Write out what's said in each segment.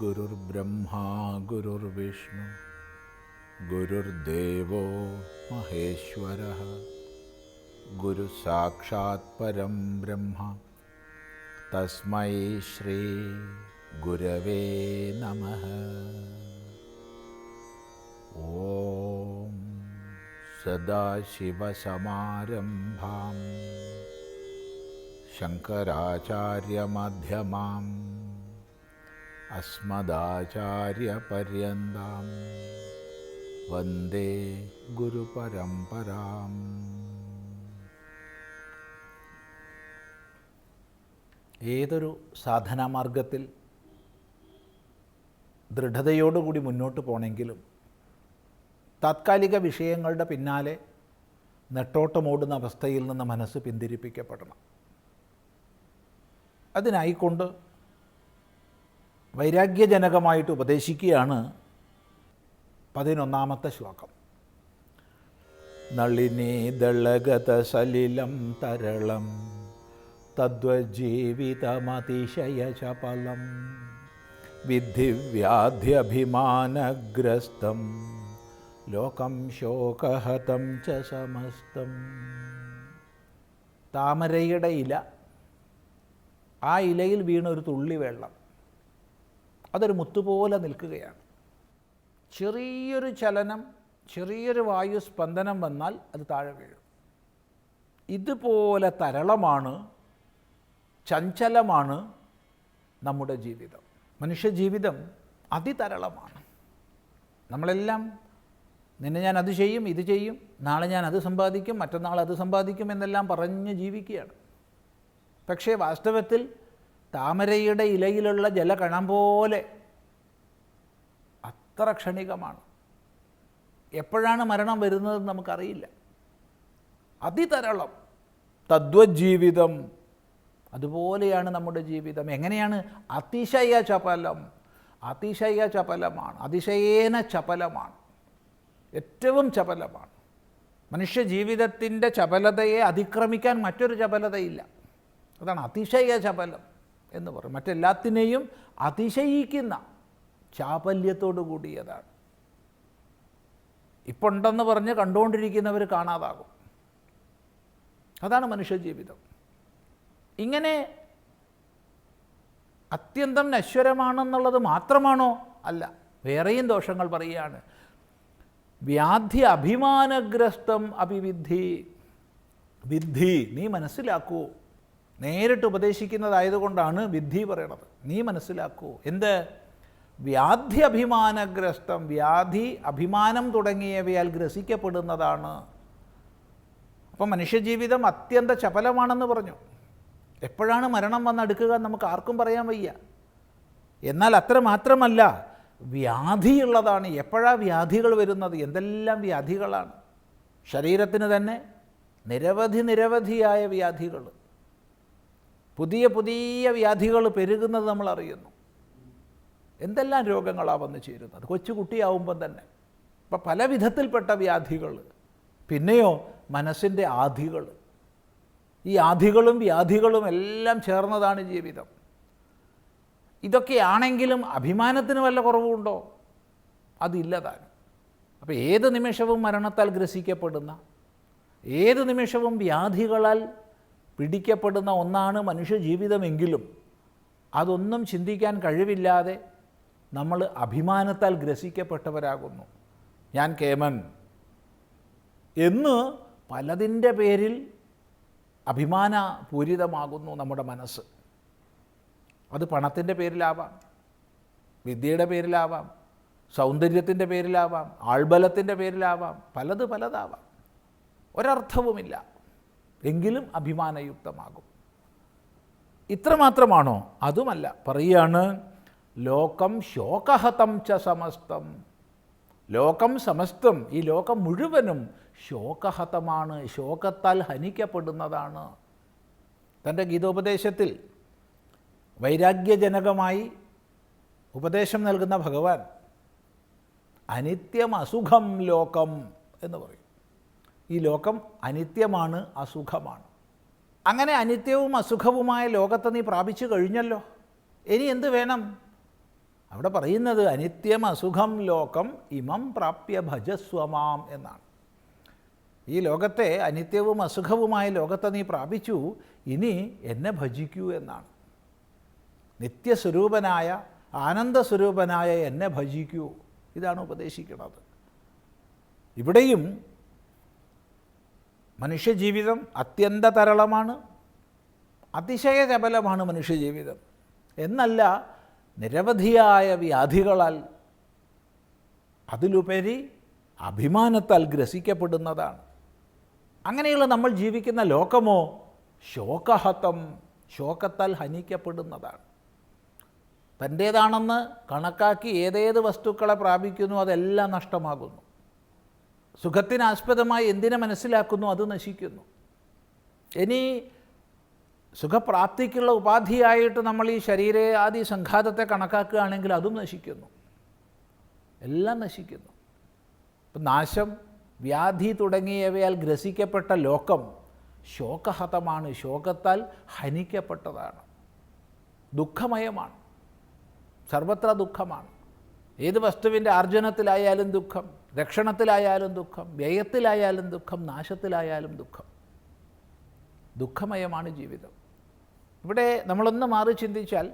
गुरुर्ब्रह्मा गुरुर्विष्णु गुरुर्देवो महेश्वरः गुरुसाक्षात् परं ब्रह्म तस्मै श्रीगुरवे नमः। ॐ सदाशिवसमारम्भां शङ्कराचार्यमध्यमाम् अस्मदाचार्यपर्यन्तां वन्दे गुरुपरम्पराम् ഏതൊരു സാധനാമാർഗത്തിൽ ദൃഢതയോടുകൂടി മുന്നോട്ട് പോകണമെങ്കിലും താത്കാലിക വിഷയങ്ങളുടെ പിന്നാലെ നെട്ടോട്ടമോടുന്ന അവസ്ഥയിൽ നിന്ന് മനസ്സ് പിന്തിരിപ്പിക്കപ്പെടണം അതിനായിക്കൊണ്ട് വൈരാഗ്യജനകമായിട്ട് ഉപദേശിക്കുകയാണ് പതിനൊന്നാമത്തെ ശ്ലോകം. നളിനി ദളഗത സലിലം തരളം തദ്വജീവിതമതിശയ ചപലം വിധിവ്യാധ്യഭിമാനഗ്രസ്തം ലോകം ശോകഹതം ച സമസ്തം. താമരയുടെ ഇല ആ ഇലയിൽ വീണ ഒരു തുള്ളി വെള്ളം അതൊരു മുത്തുപോലെ നിൽക്കുകയാണ്. ചെറിയൊരു ചലനം ചെറിയൊരു വായു സ്പന്ദനം വന്നാൽ അത് താഴെ വീഴും. ഇതുപോലെ തരളമാണ് ചഞ്ചലമാണ് നമ്മുടെ ജീവിതം. മനുഷ്യജീവിതം അതിതരളമാണ്. നമ്മളെല്ലാം നിന്നെ ഞാൻ അത് ചെയ്യും ഇത് ചെയ്യും നാളെ ഞാൻ അത് സമ്പാദിക്കും മറ്റന്നാൾ അത് സമ്പാദിക്കും എന്നെല്ലാം പറഞ്ഞ് ജീവിക്കുകയാണ്. പക്ഷേ വാസ്തവത്തിൽ താമരയുടെ ഇലയിലുള്ള ജലകണം പോലെ അത്ര ക്ഷണികമാണ്. എപ്പോഴാണ് മരണം വരുന്നതെന്ന് നമുക്കറിയില്ല. അതിതരളം. തദ്വജീവിതം അതുപോലെയാണ് നമ്മുടെ ജീവിതം. എങ്ങനെയാണ്? അതിശയ ചപലം. അതിശയ ചപലമാണ്. അതിശയേന ചപലമാണ്. ഏറ്റവും ചപലമാണ്. മനുഷ്യ ജീവിതത്തിന്റെ ചപലതയെ അതിക്രമിക്കാൻ മറ്റൊരു ചപലതയില്ല. അതാണ് അതിശയ ചപലം. എന്ന് പറയും. മറ്റെല്ലാത്തിനെയും അതിശയിക്കുന്ന ചാപല്യത്തോടു കൂടിയതാണ്. ഇപ്പോൾ ഉണ്ടെന്ന് പറഞ്ഞ് കണ്ടുകൊണ്ടിരിക്കുന്നവർ കാണാതാകും. അതാണ് മനുഷ്യജീവിതം ഇങ്ങനെ അത്യന്തം നശ്വരമാണെന്നുള്ളത് മാത്രമാണോ? അല്ല വേറെയും ദോഷങ്ങൾ പറയുകയാണ്. വ്യാധി അഭിമാനഗ്രസ്തം അഭിവിദ്ധി വിദ്ധി നീ മനസ്സിലാക്കൂ നേരിട്ട് ഉപദേശിക്കുന്നതായതുകൊണ്ടാണ് വിദ്ധി പറയണത്. നീ മനസ്സിലാക്കൂ എന്ത്? വ്യാധി അഭിമാനഗ്രസ്തം വ്യാധി അഭിമാനം തുടങ്ങിയവയാൽ ഗ്രസിക്കപ്പെടുന്നതാണ്. അപ്പം മനുഷ്യജീവിതം അത്യന്ത ചപലമാണെന്ന് പറഞ്ഞു. എപ്പോഴാണ് മരണം വന്നെടുക്കുക നമുക്ക് ആർക്കും പറയാൻ വയ്യ. എന്നാൽ അത്ര മാത്രമല്ല വ്യാധിയുള്ളതാണ്. എപ്പോഴാണ് വ്യാധികൾ വരുന്നത്? എന്തെല്ലാം വ്യാധികളാണ്? ശരീരത്തിന് തന്നെ നിരവധി നിരവധിയായ വ്യാധികൾ. പുതിയ പുതിയ വ്യാധികൾ പെരുകുന്നത് നമ്മൾ അറിയുന്നു. എന്തെല്ലാം രോഗങ്ങളാണ് വന്നു ചേരുന്നത്? കൊച്ചുകുട്ടിയാവുമ്പം തന്നെ. ഇപ്പം പല വിധത്തിൽപ്പെട്ട വ്യാധികൾ. പിന്നെയോ മനസ്സിന്റെ ആധികൾ. ഈ ആധികളും വ്യാധികളും എല്ലാം ചേർന്നതാണ് ജീവിതം. ഇതൊക്കെയാണെങ്കിലും അഭിമാനത്തിന് വല്ല കുറവുണ്ടോ? അതില്ല താൻ. അപ്പോൾ ഏത് നിമിഷവും മരണത്താൽ ഗ്രസിക്കപ്പെടുന്ന ഏത് നിമിഷവും വ്യാധികളാൽ പിടിക്കപ്പെടുന്ന ഒന്നാണ് മനുഷ്യജീവിതമെങ്കിലും അതൊന്നും ചിന്തിക്കാൻ കഴിവില്ലാതെ നമ്മൾ അഭിമാനത്താൽ ഗ്രസിക്കപ്പെട്ടവരാകുന്നു. ഞാൻ കേമൻ. എന്ന് പലതിന്റെ പേരിൽ അഭിമാനപൂരിതമാകുന്നു നമ്മുടെ മനസ്സ്. അത് പണത്തിന്റെ പേരിലാവാം വിദ്യയുടെ പേരിലാവാം സൗന്ദര്യത്തിന്റെ പേരിലാവാം ആൾബലത്തിന്റെ പേരിലാവാം പലത് പലതാവാം. ഒരർത്ഥവുമില്ല. എങ്കിലും അഭിമാനയുക്തമാകും. ഇത്രമാത്രമാണോ? അതുമല്ല പറയുകയാണ് ലോകം ശോകഹതം ച സമസ്തം. ലോകം സമസ്തം ഈ ലോകം മുഴുവനും ശോകഹതമാണ് ശോകത്താൽ ഹനിക്കപ്പെടുന്നതാണ്. തന്റെ ഗീതോപദേശത്തിൽ വൈരാഗ്യജനകമായി ഉപദേശം നൽകുന്ന ഭഗവാൻ അനിത്യം അസുഖം ലോകം എന്ന് പറയും. ഈ ലോകം അനിത്യമാണ് അസുഖമാണ്. അങ്ങനെ അനിത്യവും അസുഖവുമായ ലോകത്തെ നീ പ്രാപിച്ചു കഴിഞ്ഞല്ലോ. ഇനി എന്ത് വേണം? അവിടെ പറയുന്നത് അനിത്യം അസുഖം ലോകം ഇമം പ്രാപ്യ ഭജസ്വമാം എന്നാണ്. ഈ ലോകത്തെ അനിത്യവും അസുഖവുമായ ലോകത്തെ നീ പ്രാപിച്ചു ഇനി എന്നെ ഭജിക്കൂ എന്നാണ്. നിത്യസ്വരൂപനായ ആനന്ദസ്വരൂപനായ എന്നെ ഭജിക്കൂ. ഇതാണ് ഉപദേശിക്കുന്നത്. ഇവിടെയും മനുഷ്യജീവിതം അത്യന്ത തരളമാണ് അതിശയ ചപലമാണ് മനുഷ്യജീവിതം. എന്നല്ല നിരവധിയായ വ്യാധികളാൽ അതിലുപരി അഭിമാനത്താൽ ഗ്രസിക്കപ്പെടുന്നതാണ്. അങ്ങനെയുള്ള നമ്മൾ ജീവിക്കുന്ന ലോകമോ ശോകഹതം ശോകത്താൽ ഹനിക്കപ്പെടുന്നതാണ്. തന്റേതാണെന്ന് കണക്കാക്കി ഏതേത് വസ്തുക്കളെ പ്രാപിക്കുന്നു അതെല്ലാം നഷ്ടമാകുന്നു. സുഖത്തിനാസ്പദമായി എന്തിനെ മനസ്സിലാക്കുന്നു? അത് നശിക്കുന്നു. ഇനി സുഖപ്രാപ്തിക്കുള്ള ഉപാധിയായിട്ട് നമ്മൾ ഈ ശരീര ആദി സംഘാതത്തെ കണക്കാക്കുകയാണെങ്കിൽ അതും നശിക്കുന്നു. എല്ലാം നശിക്കുന്നു. ഇപ്പം നാശം വ്യാധി തുടങ്ങിയവയാൽ ഗ്രസിക്കപ്പെട്ട ലോകം ശോകഹതമാണ്. ശോകത്താൽ ഹനിക്കപ്പെട്ടതാണ്. ദുഃഖമയമാണ്. സർവത്ര ദുഃഖമാണ്. ഏത് വസ്തുവിന്റെ ആർജനത്തിലായാലും ദുഃഖം രക്ഷണത്തിലായാലും ദുഃഖം വ്യയത്തിലായാലും ദുഃഖം നാശത്തിലായാലും ദുഃഖം. ദുഃഖമയമാണ് ജീവിതം. ഇവിടെ നമ്മളൊന്ന് മാറി ചിന്തിച്ചാൽ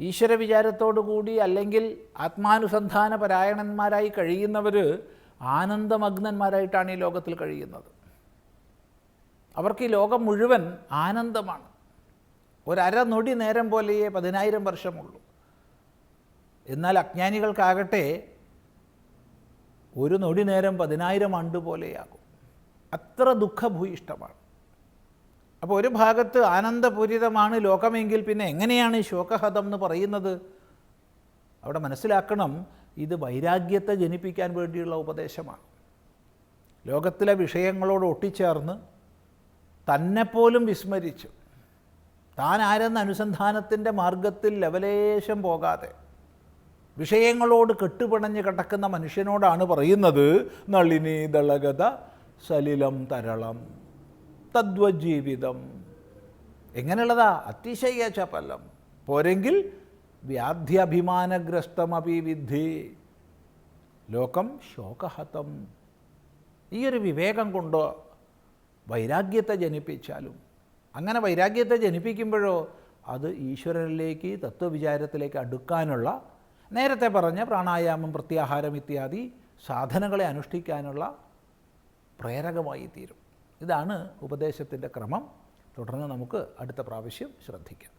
ഈശ്വര വിചാരത്തോടുകൂടി അല്ലെങ്കിൽ ആത്മാനുസന്ധാന പരായണന്മാരായി കഴിയുന്നവർ ആനന്ദമഗ്നന്മാരായിട്ടാണ് ഈ ലോകത്തിൽ കഴിയുന്നത്. അവർക്ക് ഈ ലോകം മുഴുവൻ ആനന്ദമാണ്. ഒരര നൊടി നേരം പോലെയേ പതിനായിരം വർഷമുള്ളൂ. എന്നാൽ അജ്ഞാനികൾക്കാകട്ടെ ഒരു നൊടി നേരം പതിനായിരം ആണ്ട് പോലെയാകും. അത്ര ദുഃഖഭൂയിഷ്ടമാണ് അപ്പോൾ ഒരു ഭാഗത്ത് ആനന്ദപൂരിതമാണ് ലോകമെങ്കിൽ പിന്നെ എങ്ങനെയാണ് ശോകഹതം എന്ന് പറയുന്നത്? അവിടെ മനസ്സിലാക്കണം ഇത് വൈരാഗ്യത്തെ ജനിപ്പിക്കാൻ വേണ്ടിയുള്ള ഉപദേശമാണ്. ലോകത്തിലെ വിഷയങ്ങളോട് ഒട്ടിച്ചേർന്ന് തന്നെപ്പോലും വിസ്മരിച്ചു താൻ ആരെന്ന അനുസന്ധാനത്തിന്റെ മാർഗത്തിൽ ലവലേശം പോകാതെ വിഷയങ്ങളോട് കെട്ടുപിണഞ്ഞ് കിടക്കുന്ന മനുഷ്യനോടാണ് പറയുന്നത് നളിനി ദളഗത സലിലം തരളം തദ്വജീവിതം. എങ്ങനെയുള്ളതാ? അതിശയ ചപലം. പോരെങ്കിൽ വ്യാധ്യഭിമാനഗ്രസ്തമപി വിദ്ധി ലോകം ശോകഹതം. ഈ ഒരു വിവേകം കൊണ്ട് വൈരാഗ്യത്തെ ജനിപ്പിച്ചാലും? അങ്ങനെ വൈരാഗ്യത്തെ ജനിപ്പിക്കുമ്പോഴോ അത് ഈശ്വരനിലേക്ക് തത്വവിചാരത്തിലേക്ക് അടുക്കാനുള്ള നേരത്തെ പറഞ്ഞ പ്രാണായാമം പ്രത്യാഹാരം ഇത്യാദി സാധനങ്ങളെ അനുഷ്ഠിക്കാനുള്ള പ്രേരകമായി തീരും. ഇതാണ് ഉപദേശത്തിന്റെ ക്രമം. തുടർന്ന് നമുക്ക് അടുത്ത പ്രാവശ്യം ശ്രദ്ധിക്കാം.